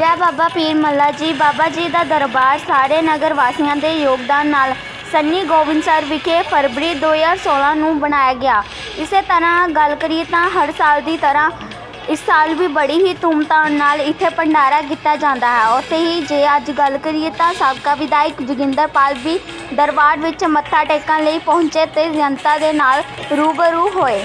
ਜੈ ਬਾਬਾ ਪੀਰ ਮੱਲਾ ਜੀ, ਬਾਬਾ ਜੀ ਦਾ ਦਰਬਾਰ ਸਾਰੇ ਨਗਰ ਵਾਸੀਆਂ ਦੇ ਯੋਗਦਾਨ ਨਾਲ ਸੰਨੀ ਗੋਬਿੰਦਸਰ ਵਿਖੇ ਫਰਵਰੀ 2016 ਨੂੰ ਬਣਾਇਆ ਗਿਆ। ਇਸੇ ਤਰ੍ਹਾਂ ਗੱਲ ਕਰੀਏ ਤਾਂ ਹਰ ਸਾਲ ਦੀ ਤਰ੍ਹਾਂ ਇਸ ਸਾਲ ਵੀ ਬੜੀ ਹੀ ਧੂਮਧਾਮ ਨਾਲ ਇੱਥੇ ਭੰਡਾਰਾ ਕੀਤਾ ਜਾਂਦਾ ਹੈ। ਉੱਥੇ ਹੀ ਜੇ ਅੱਜ ਗੱਲ ਕਰੀਏ ਤਾਂ ਸਾਬਕਾ ਵਿਧਾਇਕ ਜੋਗਿੰਦਰ ਪਾਲ ਵੀ ਦਰਬਾਰ ਵਿੱਚ ਮੱਥਾ ਟੇਕਣ ਲਈ ਪਹੁੰਚੇ ਤੇ ਜਨਤਾ ਦੇ ਨਾਲ ਰੂਬਰੂ ਹੋਏ।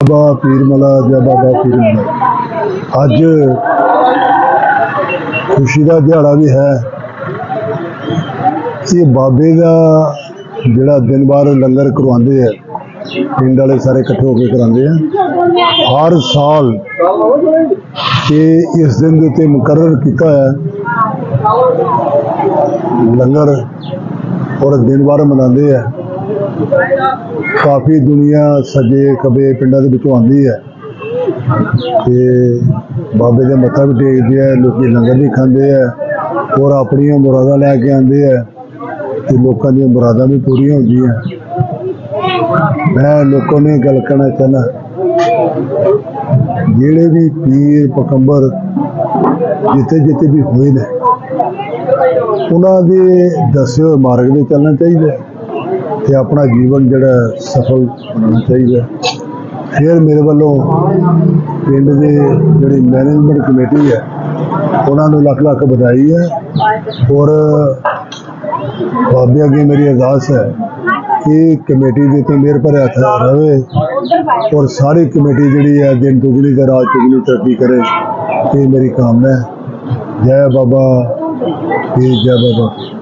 ਬਾਬਾ ਪੀਰਮਲਾ ਜਾਂ ਬਾਬਾ ਪੀਰਮਲਾ ਅੱਜ ਖੁਸ਼ੀ ਦਾ ਦਿਹਾੜਾ ਵੀ ਹੈ। ਇਹ ਬਾਬੇ ਦਾ ਜਿਹੜਾ ਦਿਨ ਬਾਰ ਲੰਗਰ ਕਰਵਾਉਂਦੇ ਆ, ਪਿੰਡ ਵਾਲੇ ਸਾਰੇ ਇਕੱਠੇ ਹੋ ਕੇ ਕਰਾਉਂਦੇ ਆ, ਹਰ ਸਾਲ ਇਹ ਇਸ ਦਿਨ ਦੇ ਉੱਤੇ ਮੁਕਰਰ ਕੀਤਾ ਹੈ ਲੰਗਰ ਔਰ ਦਿਨ ਬਾਰ ਮਨਾਉਂਦੇ ਆ। ਕਾਫੀ ਦੁਨੀਆ ਸੱਜੇ ਖੱਬੇ ਪਿੰਡਾਂ ਦੇ ਵਿੱਚੋਂ ਆਉਂਦੀ ਹੈ। ਤੇ ਬਾਬੇ ਦੇ ਮੱਥਾ ਵੀ ਟੇਕਦੇ ਆ, ਲੋਕੀ ਲੰਗਰ ਵੀ ਖਾਂਦੇ ਆ ਔਰ ਆਪਣੀਆਂ ਮੁਰਾਦਾਂ ਲੈ ਕੇ ਆਉਂਦੇ ਆ ਤੇ ਲੋਕਾਂ ਦੀਆਂ ਮੁਰਾਦਾਂ ਵੀ ਪੂਰੀਆਂ ਹੁੰਦੀਆਂ। ਮੈਂ ਲੋਕਾਂ ਨੂੰ ਇਹ ਗੱਲ ਕਹਿਣਾ ਚਾਹੁੰਦਾ, ਜਿਹੜੇ ਵੀ ਪੀਰ ਪਕੰਬਰ ਜਿੱਥੇ ਜਿੱਥੇ ਵੀ ਹੋਏ ਨੇ, ਉਹਨਾਂ ਦੇ ਦੱਸੇ ਹੋਏ ਮਾਰਗ ਤੇ ਚੱਲਣਾ ਚਾਹੀਦਾ ਤੇ ਆਪਣਾ ਜੀਵਨ ਜਿਹੜਾ ਸਫਲ ਬਣਾਉਣਾ ਚਾਹੀਦਾ ਫਿਰ ਮੇਰੇ ਵੱਲੋਂ ਪਿੰਡ ਦੇ ਜਿਹੜੀ ਮੈਨੇਜਮੈਂਟ ਕਮੇਟੀ ਹੈ, ਉਹਨਾਂ ਨੂੰ ਲੱਖ ਲੱਖ ਵਧਾਈ ਹੈ ਔਰ ਬਾਬੇ ਅੱਗੇ ਮੇਰੀ ਅਰਦਾਸ ਹੈ ਕਿ ਕਮੇਟੀ ਦੇ ਤੇ ਮਿਹਰ ਭਰਿਆ ਹੱਥ ਰਵੇ ਔਰ ਸਾਰੀ ਕਮੇਟੀ ਜਿਹੜੀ ਹੈ, ਦਿਨ ਦੁਗਣੀ ਤੇ ਰਾਤ ਚੁਗਣੀ ਤਰੱਕੀ ਕਰੇ। ਇਹ ਮੇਰੀ ਕਾਮਨਾ ਹੈ। ਜੈ ਬਾਬਾ ਪੀਰ ਜੈ ਬਾਬਾ।